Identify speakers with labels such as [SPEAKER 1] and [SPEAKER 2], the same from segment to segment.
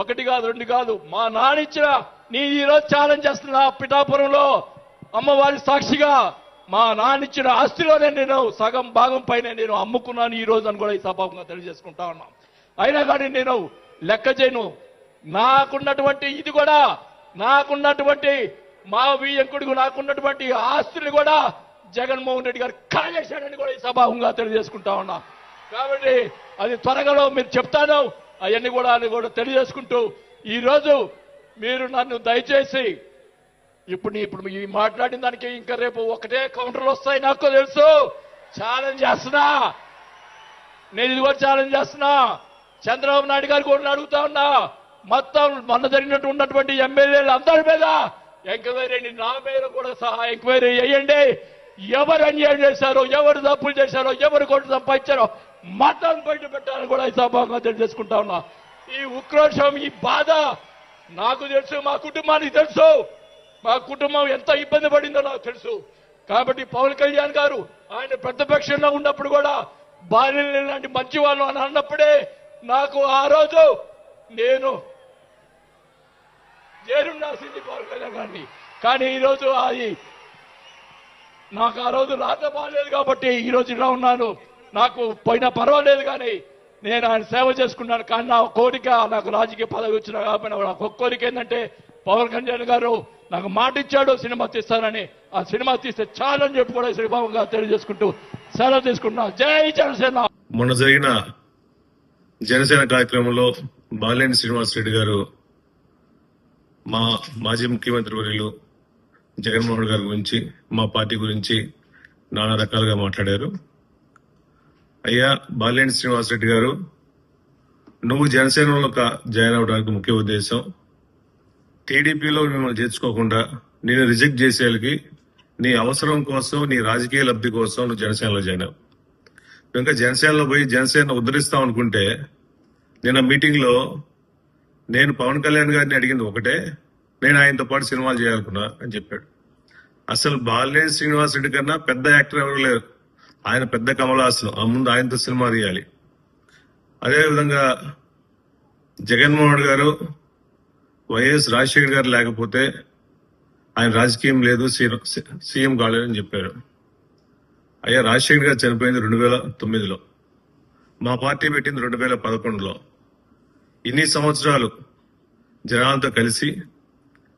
[SPEAKER 1] ఒకటి కాదు రెండు కాదు. మా నాన్న ఇచ్చిన నీ ఈ రోజు ఛాలెంజ్ చేస్తున్నా పిఠాపురంలో అమ్మవారి సాక్షిగా మా నానిచ్చిన ఆస్తిలోనే నేను సగం భాగం పైన నేను అమ్ముకున్నాను ఈ రోజు అని కూడా ఈ సభాముగా తెలియజేసుకుంటా ఉన్నాం. అయినా కానీ నేను లెక్క చేయను. నాకున్నటువంటి ఇది కూడా నాకున్నటువంటి మా వియంకుడికి నాకున్నటువంటి ఆస్తులు కూడా జగన్మోహన్ రెడ్డి గారు కాజేశాడని కూడా ఈ సభాముగా తెలియజేసుకుంటా ఉన్నా. కాబట్టి అది త్వరగా మీరు చెప్తాను. అవన్నీ కూడా అని కూడా తెలియజేసుకుంటూ ఈరోజు మీరు నన్ను దయచేసి ఇప్పుడు ఇప్పుడు ఈ మాట్లాడిన దానికి ఇంకా రేపు ఒకటే కౌంటర్లు వస్తాయి నాకు తెలుసు. ఛాలెంజ్ చేస్తున్నా. నేను ఇది కూడా ఛాలెంజ్ చేస్తున్నా. చంద్రబాబు నాయుడు గారు కూడా అడుగుతా ఉన్నా. మొత్తం మొన్న జరిగినట్టు ఉన్నటువంటి ఎమ్మెల్యేలు అందరి మీద ఎంక్వైరీ అయ్యండి. నా మీద కూడా సహా ఎంక్వైరీ చేయండి. ఎవరు అన్యాయం చేశారో ఎవరు తప్పులు చేశారో ఎవరు కొట్టు సంపాదించారో మతాన్ని బయట పెట్టాలని కూడా ఈ సభాగా తెలియజేసుకుంటా ఉన్నా. ఈ ఉక్రోషం ఈ బాధ నాకు తెలుసు మా కుటుంబానికి తెలుసు. మా కుటుంబం ఎంత ఇబ్బంది పడిందో నాకు తెలుసు. కాబట్టి పవన్ కళ్యాణ్ గారు ఆయన ప్రతిపక్షంలో ఉన్నప్పుడు కూడా బాల్యం లాంటి మంచి వాళ్ళు అని అన్నప్పుడే నాకు ఆ రోజు నేను చేరుండాల్సింది పవన్ కళ్యాణ్ గారిని. కానీ ఈరోజు అది నాకు ఆ రోజు రాత బాగాలేదు కాబట్టి ఈరోజు ఇలా ఉన్నాను. నాకు పోయినా పర్వాలేదు కానీ నేను ఆయన సేవ చేసుకున్నాను. కానీ నా కోరిక నాకు రాజకీయ పదవి వచ్చిన కాబట్టి నాకు ఒక కోరిక ఏంటంటే పవన్ కళ్యాణ్ గారు నాకు మాట ఇచ్చాడు సినిమా తీస్తానని. ఆ సినిమా తీస్తే చాలని చెప్పి కూడా శ్రీబాబుగా తెలియజేసుకుంటూ సెలవు తీసుకుంటున్నా. జై జనసేన!
[SPEAKER 2] మొన్న జరిగిన జనసేన కార్యక్రమంలో బాలేని శ్రీనివాస్ రెడ్డి గారు మా మాజీ ముఖ్యమంత్రి వర్యులు జగన్మోహన్ గారి గురించి మా పార్టీ గురించి నానా రకాలుగా మాట్లాడారు. అయ్యా బాలేని శ్రీనివాస్ రెడ్డి గారు నువ్వు జనసేనలో జాయిన్ అవడానికి ముఖ్య ఉద్దేశం. టీడీపీలో మిమ్మల్ని చేర్చుకోకుండా నేను రిజెక్ట్ చేసేళ్ళకి నీ అవసరం కోసం నీ రాజకీయ లబ్ధి కోసం నువ్వు జనసేనలో జాయిన్ అవ్వు. ఇంకా జనసేనలో పోయి జనసేన ఉద్ధరిస్తావు అనుకుంటే నిన్న మీటింగ్లో నేను పవన్ కళ్యాణ్ గారిని అడిగింది ఒకటే నేను ఆయనతో పాటు సినిమాలు చేయాలనుకున్నా అని చెప్పాడు. అసలు బాలినేని శ్రీనివాస్ రెడ్డి కన్నా పెద్ద యాక్టర్ ఎవరు లేరు. ఆయన పెద్ద కమలాసనం ఆ ముందు ఆయనతో సినిమా తీయాలి. అదేవిధంగా జగన్మోహన్ గారు వైఎస్ రాజశేఖర్ గారు లేకపోతే ఆయన రాజకీయం లేదు సీఎం కాలేదని చెప్పారు అయ్యా రాజశేఖర్ గారు చనిపోయింది రెండు వేల తొమ్మిదిలో. మా పార్టీ పెట్టింది రెండు వేల పదకొండులో. ఇన్ని సంవత్సరాలు జనాలతో కలిసి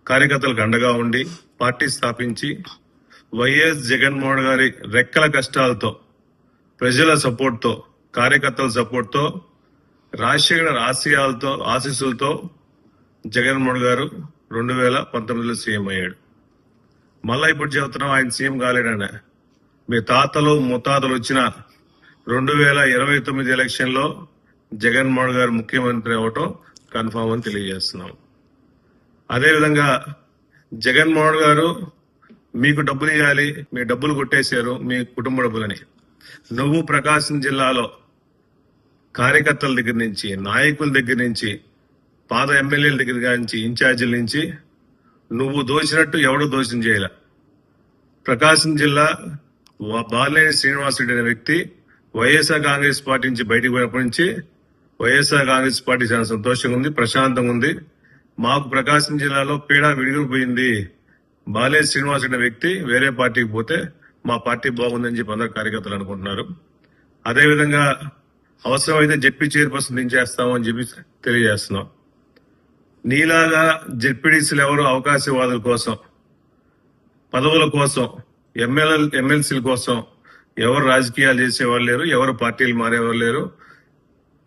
[SPEAKER 2] కార్యకర్తలకు అండగా ఉండి పార్టీ స్థాపించి వైఎస్ జగన్మోహన్ గారి రెక్కల కష్టాలతో ప్రజల సపోర్ట్తో కార్యకర్తల సపోర్ట్తో రాజశేఖర్ ఆశయాలతో ఆశీస్సులతో జగన్మోహన్ గారు రెండు వేల పంతొమ్మిదిలో సీఎం అయ్యాడు. మళ్ళా ఇప్పుడు చెబుతున్నాం ఆయన సీఎం కాలేడనే. మీ తాతలు ముత్తాతలు వచ్చిన రెండు వేల ఇరవై తొమ్మిది ఎలక్షన్లో జగన్మోహన్ గారు ముఖ్యమంత్రి అవటం కన్ఫామ్ అని తెలియజేస్తున్నాం. అదేవిధంగా జగన్మోహన్ గారు మీకు డబ్బులు ఇవ్వాలి మీ డబ్బులు కొట్టేశారు మీ కుటుంబ డబ్బులని. నువ్వు ప్రకాశం జిల్లాలో కార్యకర్తల దగ్గర నుంచి నాయకుల దగ్గర నుంచి పాత ఎమ్మెల్యేల దగ్గర నుంచి ఇన్ఛార్జీల నుంచి నువ్వు దోచినట్టు ఎవడో దోషం చేయలే. ప్రకాశం జిల్లా వా- బాలినేని శ్రీనివాసరెడ్డి అనే వ్యక్తి వైఎస్ఆర్ కాంగ్రెస్ పార్టీ నుంచి బయటకు పోయినప్పటి నుంచి వైఎస్ఆర్ కాంగ్రెస్ పార్టీ చాలా సంతోషంగా ఉంది ప్రశాంతంగా ఉంది. మాకు ప్రకాశం జిల్లాలో పీడ విడిగిపోయింది. బాలేజ్ శ్రీనివాస్ అనే వ్యక్తి వేరే పార్టీకి పోతే మా పార్టీ బాగుందని చెప్పి అందరు కార్యకర్తలు అనుకుంటున్నారు. అదేవిధంగా అవసరమైతే జడ్పీ చైర్పర్సన్ దించేస్తామని చెప్పి తెలియజేస్తున్నాం. నీలాగా జడ్పీడీసీలు ఎవరు అవకాశవాదుల కోసం పదవుల కోసం ఎమ్మెల్యే ఎమ్మెల్సీల కోసం ఎవరు రాజకీయాలు చేసేవాళ్ళు లేరు ఎవరు పార్టీలు మారేవారు లేరు.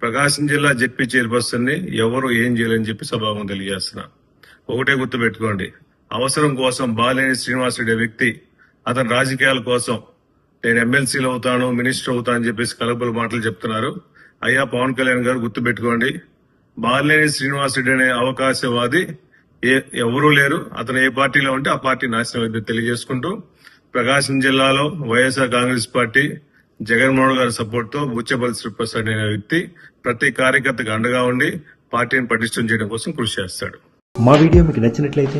[SPEAKER 2] ప్రకాశం జిల్లా జడ్పీ చైర్పర్సన్ని ఎవరు ఏం చేయాలని చెప్పి సభాగం తెలియజేస్తున్నా. ఒకటే గుర్తుపెట్టుకోండి అవసరం కోసం బాలేని శ్రీనివాసరెడ్డి వ్యక్తి అతని రాజకీయాల కోసం నేను ఎమ్మెల్సీలు అవుతాను మినిస్టర్ అవుతాను అని చెప్పేసి కలబుల మాటలు చెప్తున్నారు. అయ్యా పవన్ కళ్యాణ్ గారు గుర్తు పెట్టుకోండి బాలినేని శ్రీనివాసరెడ్డి అనే అవకాశవాది ఏ ఎవరూ లేరు. అతను ఏ పార్టీలో ఉంటే ఆ పార్టీ నాశనం అయితే తెలియజేసుకుంటూ ప్రకాశం జిల్లాలో వైఎస్ఆర్ కాంగ్రెస్ పార్టీ జగన్మోహన్ గారి సపోర్ట్తో బుచ్చపల్లి శ్రీప్రసాద్ అనే వ్యక్తి ప్రతి కార్యకర్తకు అండగా ఉండి పార్టీని పటిష్టం చేయడం కోసం కృషి చేస్తాడు.
[SPEAKER 3] మా వీడియో మీకు నచ్చినట్లయితే